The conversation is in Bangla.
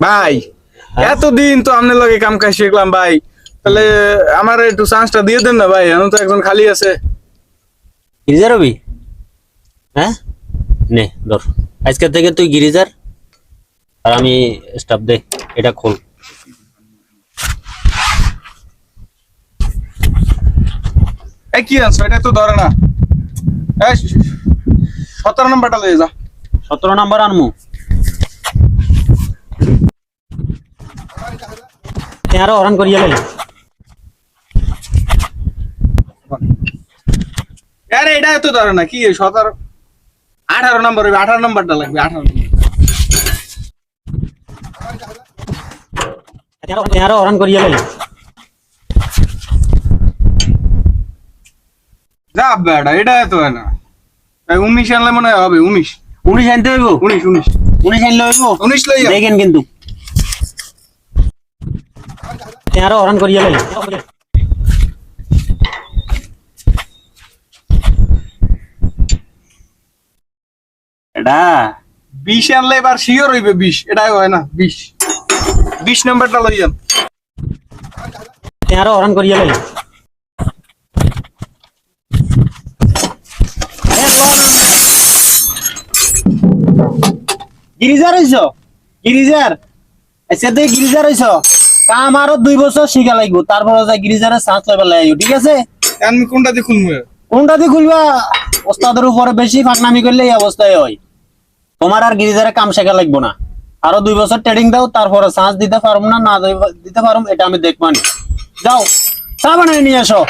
ভাই এতদিন তো আপনার লগে কাম কাজ শিখলাম ভাই। তাহলে আমার একটু চান্সটা দিয়ে দেন না ভাই এখন তো একজন খালি আছে। গিরিজার হবি? হ্যাঁ? নে ধর। আজকে থেকে তুই গিরিজার আর আমি স্টাফ দে এটা খোল। এই কি আনছো? এটা তো ধরে না। সতেরো নম্বরটা লয়ে যা। সতেরো নাম্বার আনমু। তেরো হরান করিয়া লাই। আরে এটা তো ধরে না কি সতেরো? আঠারো নম্বর আঠারো নম্বরটা লাগবে আঠারো করিয়া লাই। যা বেটা এটা তো না। উনিশ আনলে মনে হয় হবে উনিশ। উনিশ আনতে হইব? উনিশ উনিশ। উনিশ আনলে হইব? উনিশ দেখেন কিন্তু তেরো হরান করিয়া লাই এটা? বিশ আনলে এবার শিওর হইবে বিশ। এটাই হয় না বিশ। বিশ নম্বরটা লইয়া তেরো হরান করিয়া লাই গিরিজার হইছ? গিরিজার? আচ্ছা তুই গিরিজার হইছ? কাম আরও দুই বছর শিখা লাগবো তারপরে যাই গিরিজারে চান্স লইবার লাগাইব ঠিক আছে? আমি কোনটা দিয়ে খুলবো? কোনটা দিয়ে খুলবা? ওস্তাদের উপরে বেশি ফাঁকনামি করলে এই অবস্থায় হয়। তোমার আর গিরিজারে কাম শেখা লাগবো না। আরও দুই বছর ট্রেডিং দাও তারপরে চান্স দিতে পারব না না দিতে পারব এটা আমি দেখবানি যাও চা বানাই নিয়ে আসো।